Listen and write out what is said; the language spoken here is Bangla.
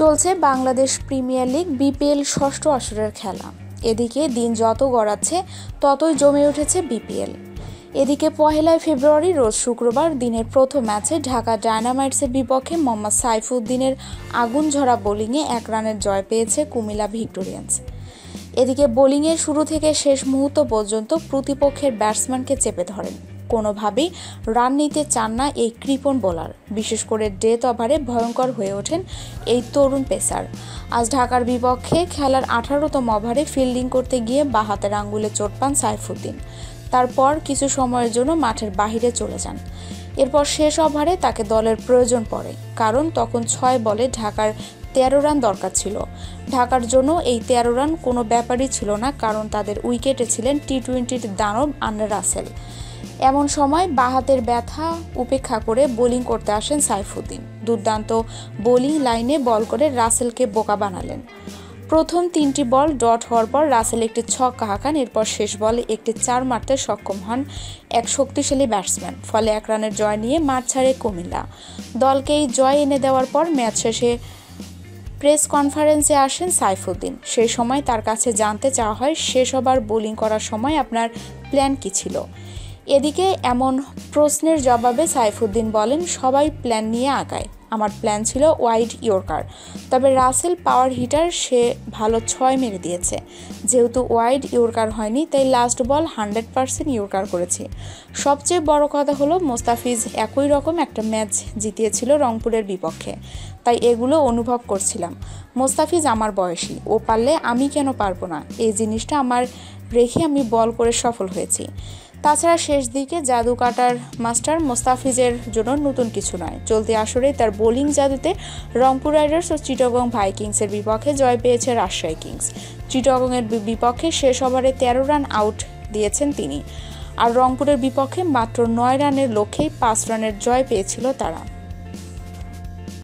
চলছে বাংলাদেশ প্রিমিয়ার লিগ বিপিএল ষষ্ঠ আসরের খেলা। এদিকে দিন যত গড়াচ্ছে, ততই জমে উঠেছে বিপিএল। এদিকে পহেলা ফেব্রুয়ারি, রোজ শুক্রবার দিনের প্রথম ম্যাচে ঢাকা ডায়নামাইটসের বিপক্ষে মোহাম্মদ সাইফুদ্দিনের আগুন ঝরা বোলিংয়ে এক রানের জয় পেয়েছে কুমিল্লা ভিক্টোরিয়ান্স। এদিকে বোলিংয়ের শুরু থেকে শেষ মুহূর্ত পর্যন্ত প্রতিপক্ষের ব্যাটসম্যানকে চেপে ধরেন। কোনোভাবেই রান নিতে চান না এই কৃপণ বোলার। বিশেষ করে ডেথ ওভারে ভয়ঙ্কর হয়ে ওঠেন এই তরুণ পেসার। আজ ঢাকার বিপক্ষে খেলার আঠারোতম ওভারে ফিল্ডিং করতে গিয়ে বাহাতের আঙ্গুলে চোট পান সাইফুদ্দিন। তারপর কিছু সময়ের জন্য মাঠের বাহিরে চলে যান। এরপর শেষ ওভারে তাকে দলের প্রয়োজন পড়ে, কারণ তখন ছয় বলে ঢাকার তেরো রান দরকার ছিল। ঢাকার জন্য এই তেরো রান কোনো ব্যাপারই ছিল না, কারণ তাদের উইকেটে ছিলেন টি টোয়েন্টির দানব আন্ডার রাসেল। এমন সময় বাহাতের ব্যথা উপেক্ষা করে বোলিং করতে আসেন সাইফুদ্দিন। দুর্দান্ত বোলিং লাইনে বল করে রাসেলকে বোকা বানালেন। প্রথম তিনটি বল ডট হওয়ার পর রাসেল একটি ছক্কা হাঁকান, এরপর শেষ বলে একটি চার মারতে সক্ষম হন এক শক্তিশালী ব্যাটসম্যান। ফলে এক রানের জয় নিয়ে মাঠ ছাড়ে কুমিল্লা। দলকে এই জয় এনে দেওয়ার পর ম্যাচ শেষে প্রেস কনফারেন্সে আসেন সাইফুদ্দিন। সেই সময় তার কাছে জানতে চাওয়া হয়, শেষ ওভার বোলিং করার সময় আপনার প্ল্যান কী ছিল? এদিকে এমন প্রশ্নের জবাবে সাইফুদ্দিন বলেন, সবাই প্ল্যান নিয়ে আগায়। আমার প্ল্যান ছিল ওয়াইড ইয়র্কার তবে রাসেল পাওয়ার হিটার সে ভালো ছয় মেরে দিয়েছে। যেহেতু ওয়াইড ইয়র্কার হয়নি, তাই last ball hundred percent yorker করেছি। সবচেয়ে বড় কথা হলো, মোস্তাফিজ একই রকম একটা ম্যাচ জিতিয়েছিল রংপুরের বিপক্ষে। তাই এগুলো অনুভব করছিলাম। মোস্তাফিজ আমার বয়সী, ও পারলে আমি কেন পারব না? এই জিনিসটা আমার রেখে আমি বল করে সফল হয়েছি। তাছাড়া শেষ দিকে জাদু কাটার মাস্টার মোস্তাফিজের জন্য নতুন কিছু নয়। চলতি আসরে তার বোলিং জাদুতে রংপুর রাইডার্স ও চিটগং ভাইকিংসের বিপক্ষে জয় পেয়েছে রাজশাহী কিংস। চিটগংয়ের বিপক্ষে শেষ ওভারে তেরো রান আউট দিয়েছেন তিনি। আর রংপুরের বিপক্ষে মাত্র নয় রানের লক্ষ্যেই পাঁচ রানের জয় পেয়েছিল তারা।